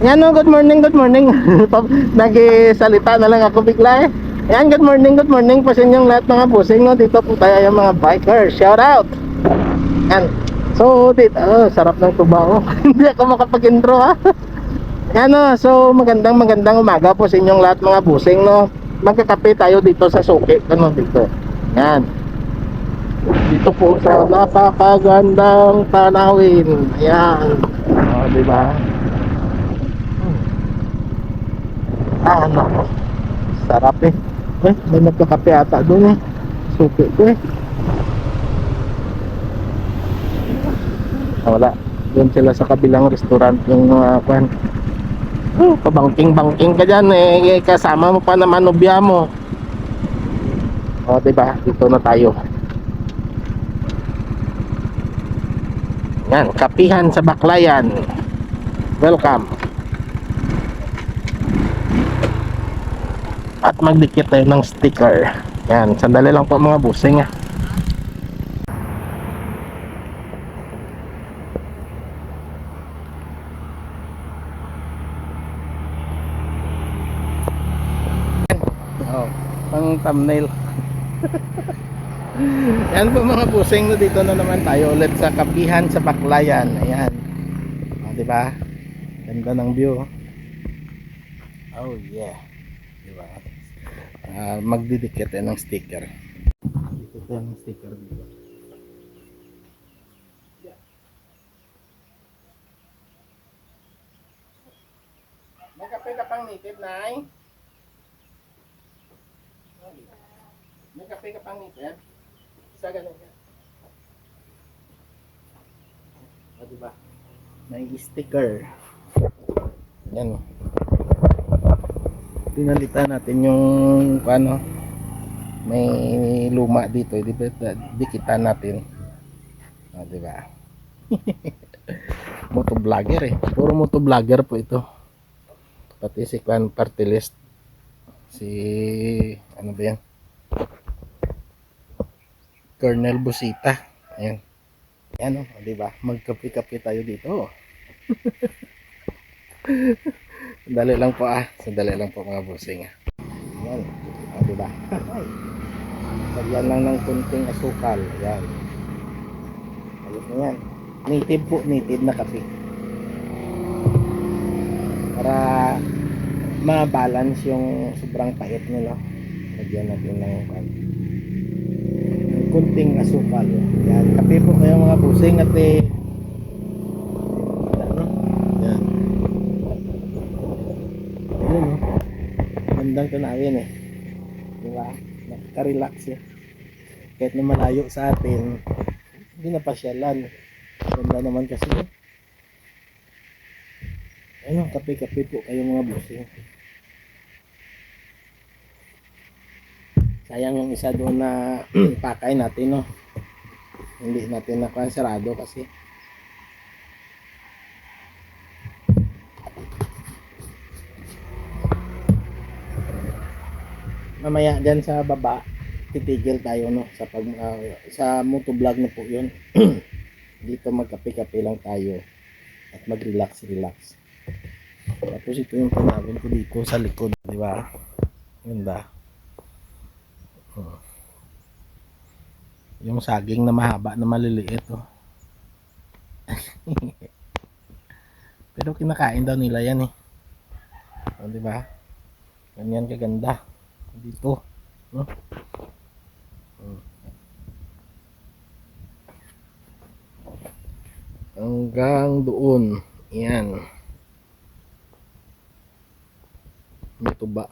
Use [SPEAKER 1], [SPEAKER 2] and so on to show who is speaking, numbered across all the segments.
[SPEAKER 1] Yan no, good morning, good morning. Nagisalita na lang ako bigla eh. Yan, good morning, good morning po sa inyong lahat mga busing no. Dito po tayo yung mga bikers. Shout out! Yan. So, dito, oh, sarap ng tuba oh. Hindi ako makapag-intro ha. Yan no, so magandang magandang umaga po sa inyong lahat mga busing no. Magkakape tayo dito sa Suki, ano dito. Yan. Dito po sa napakagandang tanawin. Ayan. Oh, di ba? Hmm. Ah, nako. Sarap eh. Eh, may nagkakape ata doon eh. Suki ko eh. Ah, wala. Doon sila sa kabilang restaurant yung mga kwan. Oh, pabangking-bangking ka dyan eh. Kasama mo pa naman nobya mo. O, oh, diba? Dito na tayo. Yan, kapihan sa Baklayan. Welcome. At magdikit tayo ng sticker. Yan, sandali lang po mga busing ah. Pang thumbnail. Yan po mga busing no dito na naman tayo ulit sa kapihan sa Baklayan. Ayan. O, di ba? Ganda ng view. Oh yeah. Di Ah, magdidikit tayo ng sticker. Dito tayo ng sticker dito. May kape ka pang native, Nay? May kape ka pang native? Isa ganun yan. O, diba? May sticker. Yan. o. Pinalitan natin yung ano may luma dito, di ba? Dikitan natin. O, diba? motovlogger eh. Puro motovlogger po ito. Pati si Kwan Party List. Si ano ba yan? Colonel Busita. Ayan. Ayan o, oh, di ba? Magkape-kape tayo dito. Sandali lang po ah. Sandali lang po mga busing ah. Ayan. O, di ba? Lagyan lang ng kunting asukal. Ayan. Ayos na yan. Native po, native na kape. Para ma-balance yung sobrang pait no? Lagyan natin ng kwan kunting asukal. Yan, kape po kayo mga busing at eh ano? Yan. Yan oh. Bandang tanawin eh. Di ba? Nakaka-relax eh. Kahit na malayo sa atin, hindi na pasyalan. Ganda naman kasi. eh. Ano, kape-kape po kayo mga busing. sayang yung isa doon na pakay natin no hindi natin nakuha sarado kasi mamaya dyan sa baba titigil tayo no sa pag ah, sa motovlog na po yun dito magkape-kape lang tayo at mag-relax relax tapos ito yung tanawin ko dito sa likod di ba ganda Oh. Yung saging na mahaba na maliliit oh. Pero kinakain daw nila yan eh. O, di ba? Ganyan kaganda. Dito. No? Hmm. Hanggang doon. Yan. May tuba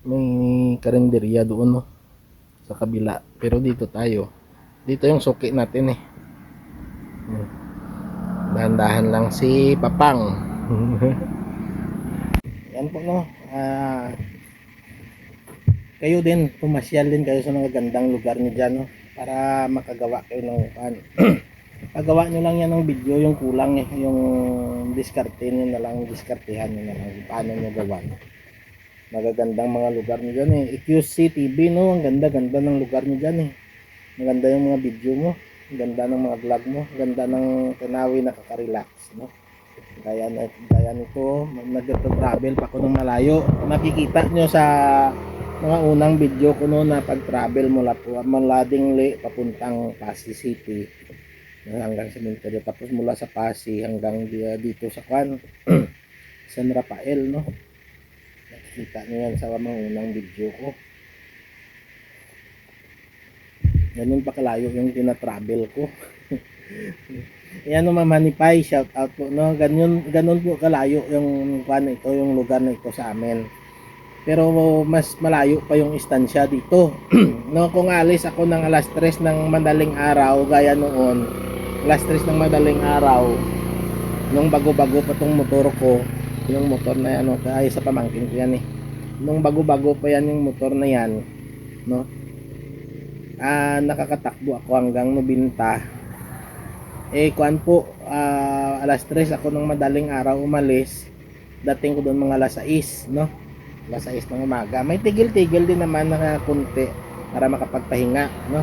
[SPEAKER 1] may karinderya doon no sa kabila pero dito tayo dito yung suki natin eh Hmm. dahan-dahan lang si Papang yan po no ah kayo din pumasyal din kayo sa mga gandang lugar niyo dyan no para makagawa kayo ng kan pagawa nyo lang yan ng video yung kulang eh yung diskarte nyo na lang diskartehan nyo na lang paano nyo gawa magagandang mga lugar nyo dyan eh. EQC TV no, ang ganda-ganda ng lugar nyo dyan eh. Maganda yung mga video mo, ganda ng mga vlog mo, ganda ng tanawi nakaka-relax no. Gaya, na, gaya nito, nag-travel pa ko ng malayo. Makikita nyo sa mga unang video ko no na pag-travel mula po mula Dingle papuntang Pasig City. Hanggang sa Mindanao. Tapos mula sa Pasig hanggang di- dito sa Kwan San Rafael no? Nakikita nyo yan sa mga unang video ko. Ganun pa kalayo yung tina-travel ko. Yan no mamanipay shout out po no? Ganun ganun po kalayo yung kwan ito yung lugar na ito sa amin pero mas malayo pa yung istansya dito. No kung alis ako ng alas 3 ng madaling araw gaya noon alas 3 ng madaling araw nung bago-bago pa tong motor ko yung motor na yan no, ay sa pamangkin ko yan eh. Nung bago-bago pa yan yung motor na yan no ah nakakatakbo ako hanggang Nobinta eh kuan po ah, alas 3 ako ng madaling araw umalis dating ko doon mga alas 6 no alas 6 ng umaga. May tigil-tigil din naman na kunti para makapagpahinga no?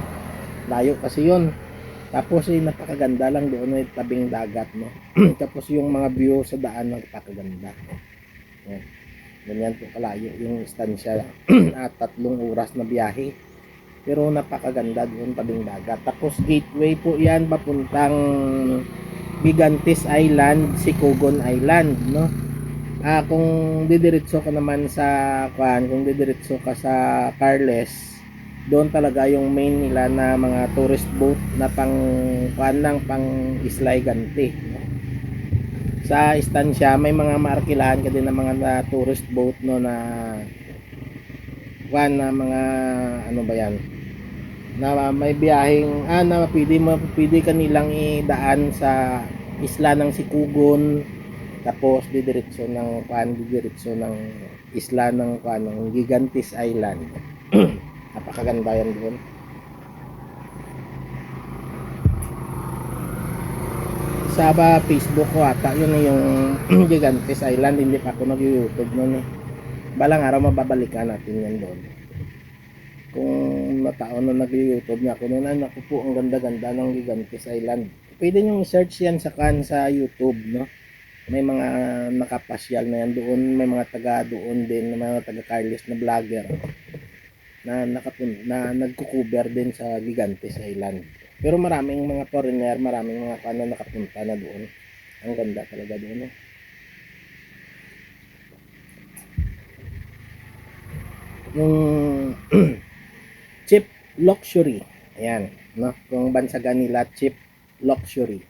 [SPEAKER 1] Layo kasi yun. Tapos eh, napakaganda lang doon may tabing dagat no? Tapos yung mga view sa daan napakaganda. Yan. ganyan po kalayo yung istansya at tatlong oras na biyahe. Pero napakaganda doon tabing dagat. Tapos gateway po yan papuntang Gigantes Island Sikogon Island no ah kung didiretso ka naman sa kwan kung didiretso ka sa Carles doon talaga yung main nila na mga tourist boat na pang kwan lang pang Islay Gante no? sa istansya may mga maarkilahan ka din ng mga na tourist boat no na kwan na mga ano ba yan na may biyaheng ah na pwede pwede kanilang idaan sa isla ng Sikugon tapos didiretso ng kwan didiretso ng isla ng kwan ng Gigantes Island. Napakaganda yan doon. Sa ba Facebook ko ata yun yung Gigantes Island. Hindi pa ako nag-youtube noon eh. Balang araw mababalikan natin yan doon. Kung nataon na nag-youtube na ako noon ay naku po ang ganda-ganda ng Gigantes Island. Pwede nyo search yan sa kan sa youtube no may mga nakapasyal na yan doon may mga taga doon din may mga taga Carles na vlogger na nakapun na nagko-cover din sa Gigantes Island. Pero maraming mga foreigner maraming mga kan na nakapunta na doon. Ang ganda talaga doon eh. yung cheap luxury ayan no? Kung bansagan nila cheap luxury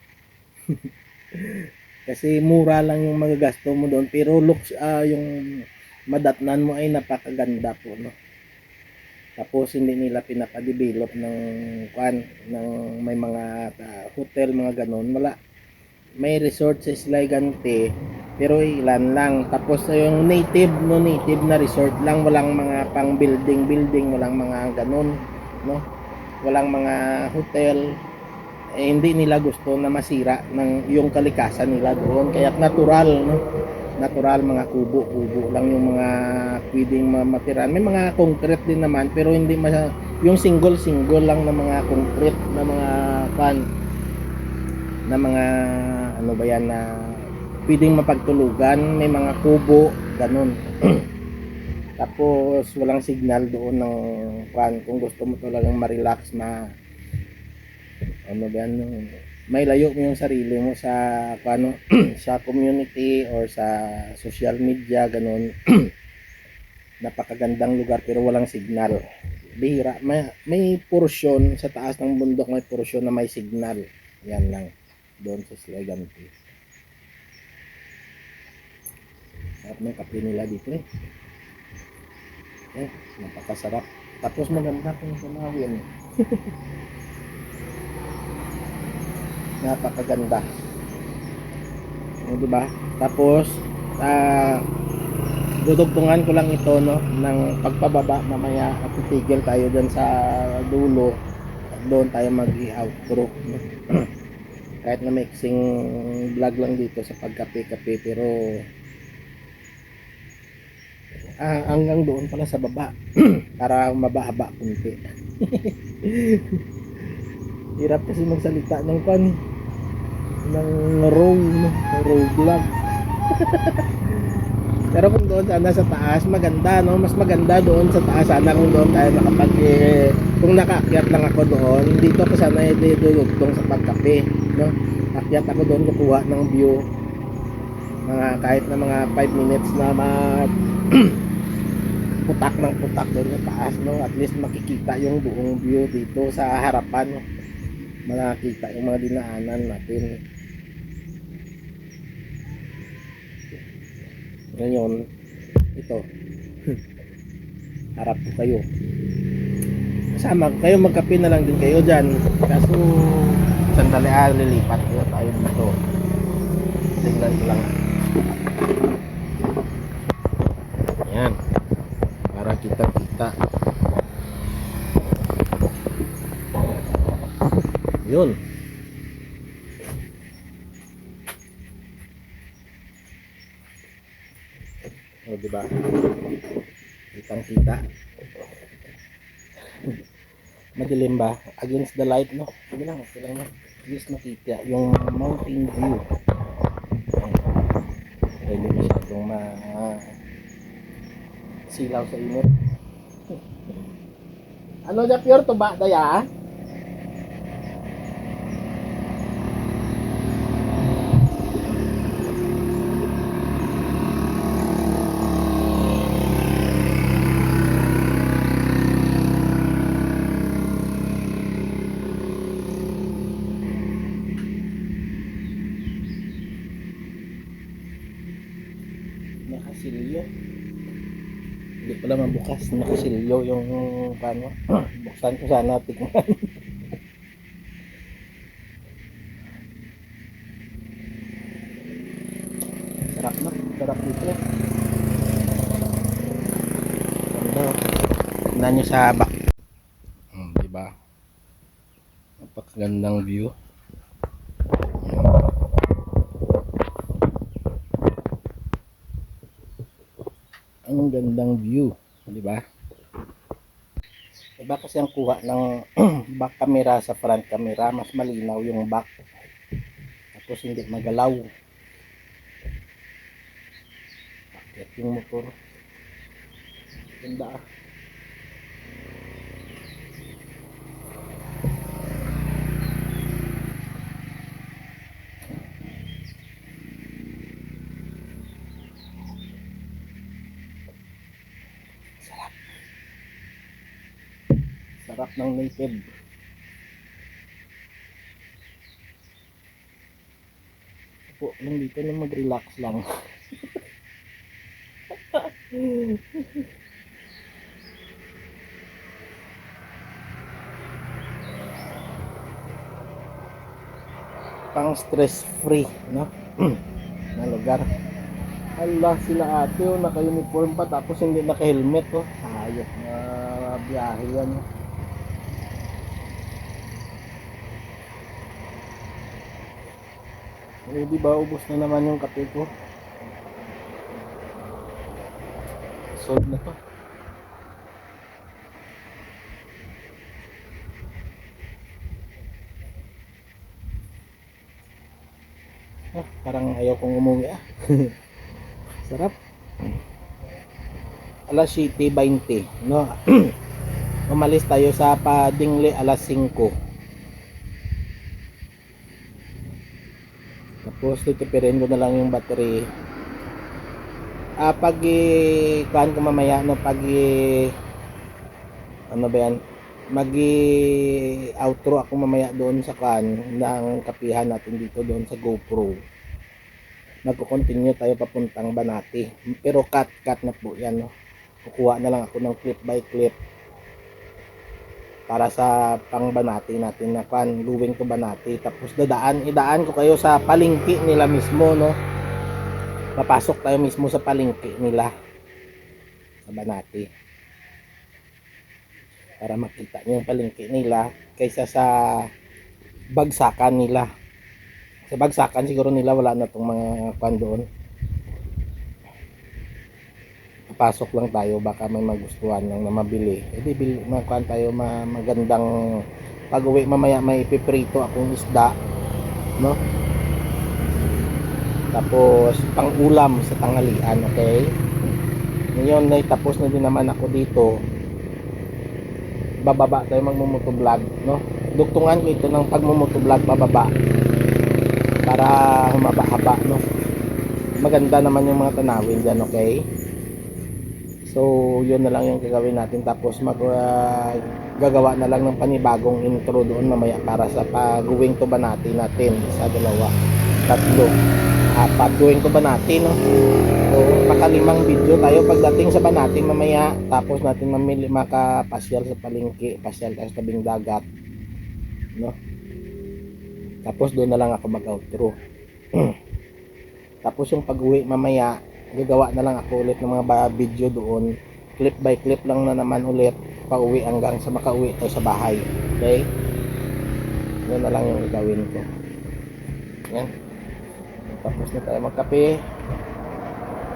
[SPEAKER 1] kasi mura lang yung magagasto mo doon pero looks ah, yung madatnan mo ay napakaganda po no? Tapos hindi nila pinapa-develop ng kwan ng may mga ah, hotel mga ganon. Wala. May resort sa Islay Gante pero ilan lang. Tapos yung native no native na resort lang walang mga pang building building walang mga ganon no? Walang mga hotel eh, hindi nila gusto na masira ng yung kalikasan nila doon. Kaya natural no? Natural mga kubo. Kubo lang yung mga pwedeng ma- matiran may mga concrete din naman pero hindi masya, yung single single lang na mga concrete na mga pan na mga ano ba yan na pwedeng mapagtulugan. May mga kubo ganun. Tapos walang signal doon ng pan kung gusto mo talagang ma-relax ma ano ba yan? May layo mo yung sarili mo sa paano sa community or sa social media ganun. Napakagandang lugar pero walang signal. Bihira. May, may porsyon sa taas ng bundok may porsyon na may signal. Yan lang. Doon sa Sligante sarap ng kape nila dito eh. Eh napakasarap. Tapos maganda kung kumawin napakaganda. O, diba? Tapos ah dudugtungan ko lang ito no ng pagpababa. Mamaya at titigil tayo dyan sa dulo. Doon tayo mag outro no? kahit na mixing vlog lang dito sa pagkape-kape pero ah, hanggang doon pala sa baba. Para mababa kunti. Hirap kasi magsalita ng pan ng row vlog. Pero kung doon sana sa taas, maganda, no? Mas maganda doon sa taas. Sana kung doon tayo nakapag, eh, kung nakaakyat lang ako doon, dito ako sana idudugtong sa pagkape, no? Akyat ako doon, kukuha ng view. Mga kahit na mga 5 minutes na mag putak ng putak doon sa taas, no? At least makikita yung buong view dito sa harapan, no? Makikita yung mga dinaanan natin. Ngayon, ito. Harap ko kayo. Kasama kayo, magkape na lang din kayo dyan. Kaso, sandali ah, lilipat ko tayo dito. Tingnan ko lang. Yan. Para kita-kita. Yun. O, di ba? Kitang kita. Madilim ba? Against the light, no? Sige lang, okay lang least makita yung mountain view. Pwede masyadong ma silaw sa init. ano na pure to ba, Daya? Nakasilyo. Hindi mabukas. Nakasilyo yung paano. Buksan ko sana tingnan. Sarap na. Sarap dito. Ganda. Tignan nyo sa back. Hmm, diba? Napakagandang view. ang gandang view, di ba? Iba kasi ang kuha ng back camera sa front camera, mas malinaw yung back. Tapos hindi magalaw. Bakit yung motor? Ganda ah. Sarap ng native. Po, lang dito na mag-relax lang. Pang stress free, no? na lugar. Allah sila ate, oh, naka-uniform pa tapos hindi naka-helmet, oh. Ayok na biyahe yan. oh. Eh, di ba ubos na naman yung kape ko? Solve na to. Ah, parang ayaw kong umuwi ah. Sarap. Alas 7.20, no? Umalis tayo sa Padingli alas 5. Tapos titipirin ko na lang yung battery. Ah, pag kuhan ko mamaya no pag ano ba yan? Mag outro ako mamaya doon sa kan ng kapihan natin dito doon sa GoPro. Magko-continue tayo papuntang Banati. Pero cut cut na po yan no. Kukuha na lang ako ng clip by clip para sa pang Banati natin na kan luwing to Banati. Tapos dadaan idaan ko kayo sa palengke nila mismo no? Papasok tayo mismo sa palengke nila sa Banati. Para makita niyo yung palengke nila kaysa sa bagsakan nila. Sa bagsakan siguro nila wala na tong mga kan doon pasok lang tayo baka may magustuhan lang na mabili edi bili makuan tayo ma, magandang pag uwi mamaya may piprito akong isda no Tapos pang ulam sa tanghalian, okay? Ngayon ay tapos na din naman ako dito. Bababa tayo magmumotovlog, no? Dugtungan ko ito ng pagmumotovlog bababa para humaba-haba, no? Maganda naman yung mga tanawin dyan, okay? So, yun na lang yung gagawin natin. Tapos mag gagawa na lang ng panibagong intro doon mamaya para sa pag-uwing to ba natin natin sa dalawa, tatlo, apat going to ba natin, no? So, makalimang video tayo pagdating sa Banati mamaya. Tapos natin mamili makapasyal sa palengke, pasyal sa tabing dagat. No? Tapos doon na lang ako mag-outro. Tapos yung pag-uwi mamaya, gagawa na lang ako ulit ng mga video doon. Clip by clip lang na naman ulit pauwi hanggang sa makauwi tayo sa bahay. Okay? Yun na lang yung gagawin ko. Yan. Tapos na tayo magkape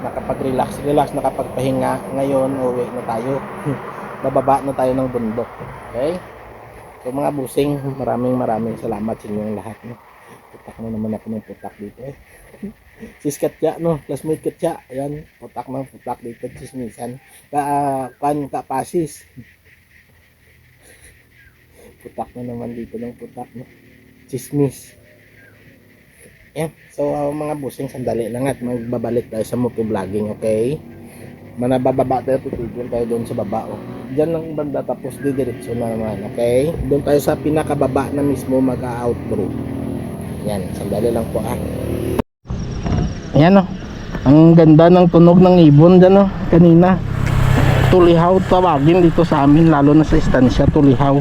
[SPEAKER 1] nakapag-relax, relax, nakapagpahinga. Ngayon, uwi na tayo. Bababa na tayo ng bundok. Okay? So mga busing, maraming maraming salamat sa inyong lahat. No? Putak na naman ako ng putak dito eh. Sis Katya, no? Classmate Katya. Ayan, putak ng putak dito. Chismisan. Ka, kan, kapasis. Putak na naman dito ng putak, no? Chismis. Yan. So, uh, mga busing, sandali lang at magbabalik tayo sa motovlogging, okay? Manabababa tayo, tutugon tayo doon sa baba, oh. Diyan lang banda, tapos didiretso na naman, okay? Doon tayo sa pinakababa na mismo mag-outro. Yan, sandali lang po, ah. Ayan, oh. Ang ganda ng tunog ng ibon dyan, oh, kanina. Tulihaw tawagin dito sa amin, lalo na sa istansya, tulihaw.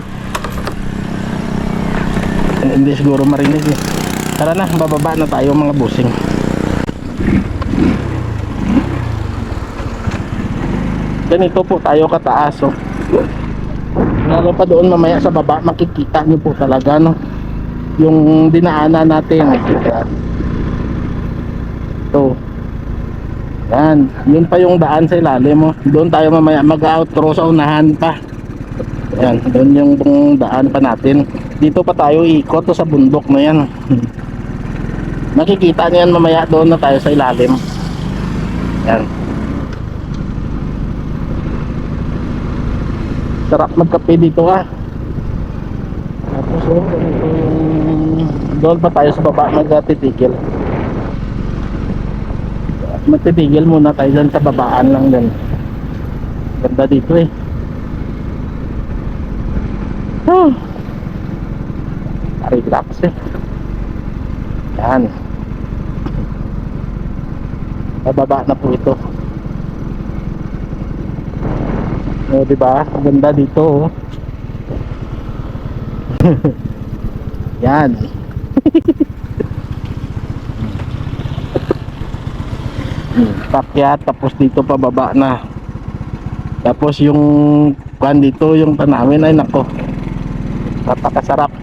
[SPEAKER 1] Hindi siguro marinig, eh. Tara na, bababa na tayo mga busing. Ganito po tayo kataas, oh. Lalo pa doon mamaya sa baba, makikita niyo po talaga, no? Yung dinaanan natin. Ito. Yan. Yun pa yung daan sa ilalim, oh. Doon tayo mamaya mag-outro sa unahan pa. Yan. Doon yung daan pa natin. Dito pa tayo ikot sa bundok na yan. Makikita niyo yan mamaya doon na tayo sa ilalim. Yan. Sarap magkape dito ah. Tapos oh, doon pa tayo sa baba magtitigil. Magtitigil muna tayo dyan sa babaan lang din. Ganda dito eh. Oh. Relax eh. Yan. Bababa na po ito. O, di ba? Ang ganda dito, oh. Yan. Pakyat, tapos dito pababa na. Tapos yung kan dito, yung tanawin ay nako. Napakasarap.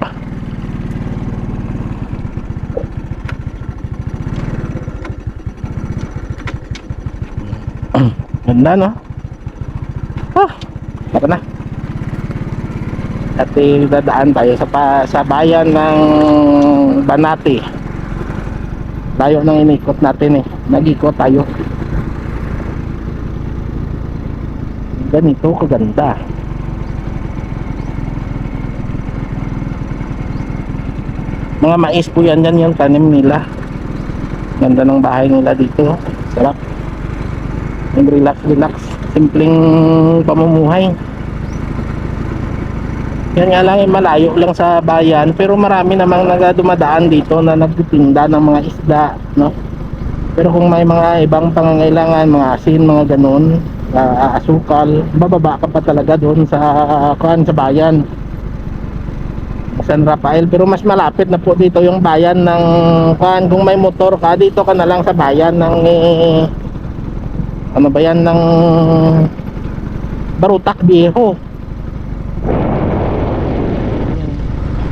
[SPEAKER 1] Ganda no? Ah, tara na. At eh, dadaan tayo sa, pa, sa bayan ng Banati. Tayo nang inikot natin eh. Nag-ikot tayo. Ganito kaganda. Mga mais po yan yan yung tanim nila. Ganda ng bahay nila dito. Sarap. Yung relax relax. Simpleng pamumuhay. Yan nga lang, eh, malayo lang sa bayan. Pero marami namang nagadumadaan dito na nagtitinda ng mga isda, no? Pero kung may mga ibang pangangailangan, mga asin, mga ganun, ah, asukal, bababa ka pa talaga doon sa kuan sa bayan. San Rafael pero mas malapit na po dito yung bayan ng kuan kung may motor ka dito ka na lang sa bayan ng eh, ano ba yan ng Barutak Viejo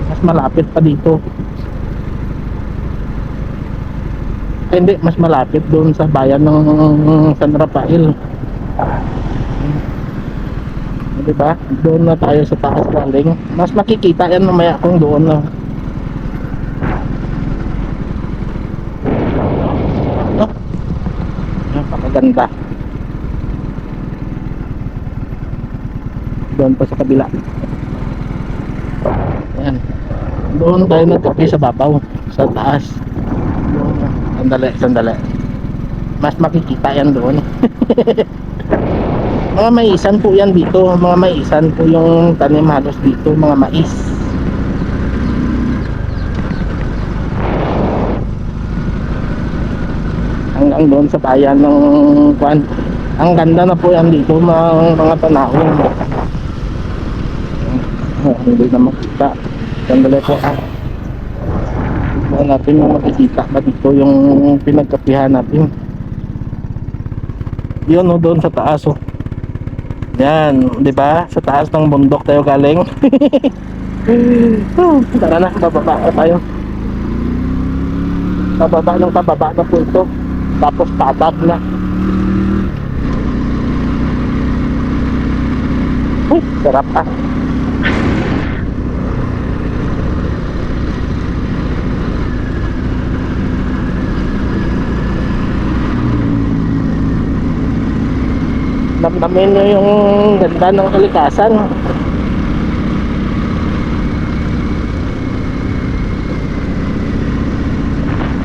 [SPEAKER 1] mas malapit pa dito Eh, hindi mas malapit doon sa bayan ng San Rafael di ba doon na tayo sa taas galing mas makikita yan mamaya kung doon na Ganda. Doon pa sa kabila. Ayan. Doon tayo nagkape sa babaw. Sa taas. Sandali, sandali. Mas makikita yan doon. mga maisan po yan dito. Mga maisan po yung tanim halos dito. Mga mais. hanggang doon sa bayan ng kwan. Ang ganda na po yan dito mga, mga tanawin. Oh, hindi na makita. Sandali po ah. Tignan natin yung makikita ba dito yung pinagkapihan natin. Yun oh, doon sa taas oh. Yan, di ba? Sa taas ng bundok tayo galing. tara na, bababa na tayo. Pababa ng pababa na po ito. Tapos tatab na. Uy, sarap ah. Damdamin nyo yung ganda ng kalikasan.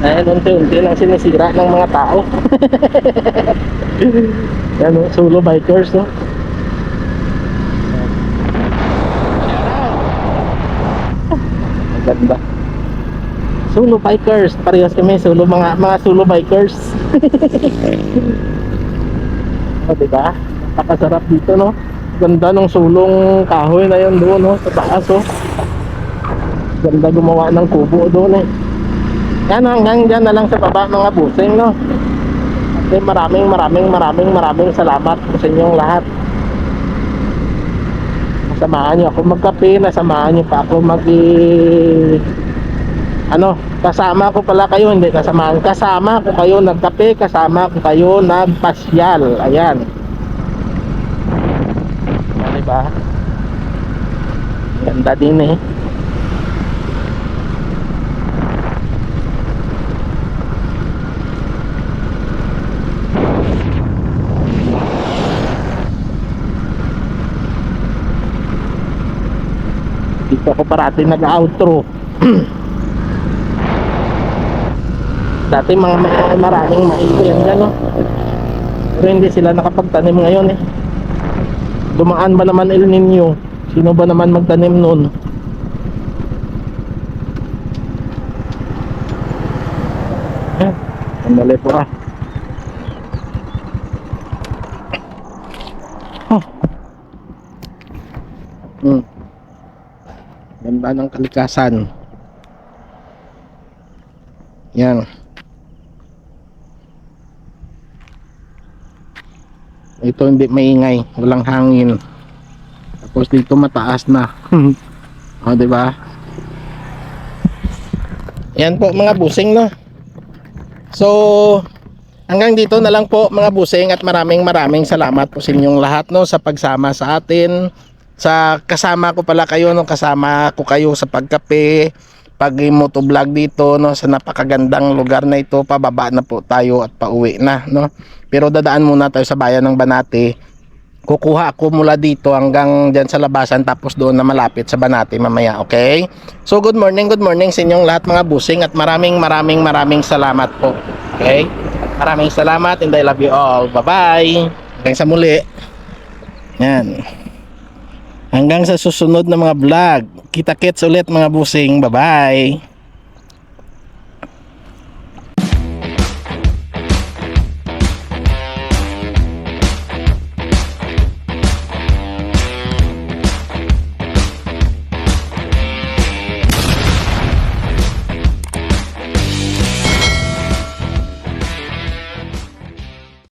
[SPEAKER 1] Dahil unti-unti lang sinisira ng mga tao. Yan o, solo bikers no. Ang ganda. Solo bikers, parehas kami solo mga mga solo bikers. o, diba? Napakasarap dito no. Ganda ng sulong kahoy na yun doon no, sa taas oh. Ganda gumawa ng kubo doon eh. Yan hanggang dyan na lang sa baba mga busing no. At maraming maraming maraming maraming salamat sa inyong lahat. Nasamahan niyo ako magkape, nasamahan niyo pa ako mag ano, kasama ko pala kayo, hindi kasamahan. Kasama ko kayo nagkape, kasama ko kayo nagpasyal. Ayan. Yan diba? Ganda din eh. Dito ako parati nag-outro. Dati mga maraming maiko yan dyan, no? Pero hindi sila nakapagtanim ngayon, eh. Dumaan ba naman El Nino? Sino ba naman magtanim nun? Eh, sandali po ah. Oh. Hmm. Ganda ng kalikasan. Yan. Ito hindi maingay, walang hangin. Tapos dito mataas na. o, di ba? Yan po mga busing no. So, hanggang dito na lang po mga busing at maraming maraming salamat po sa inyong lahat no sa pagsama sa atin sa kasama ko pala kayo no kasama ko kayo sa pagkape pag motovlog dito no sa napakagandang lugar na ito pababa na po tayo at pauwi na no? Pero dadaan muna tayo sa bayan ng Banate kukuha ako mula dito hanggang dyan sa labasan tapos doon na malapit sa Banate mamaya okay? So good morning good morning sa inyong lahat mga busing at maraming maraming maraming salamat po okay? Maraming salamat and I love you all. Bye bye hanggang sa muli. Yan Hanggang sa susunod na mga vlog. Kita-kits ulit mga busing. Bye-bye.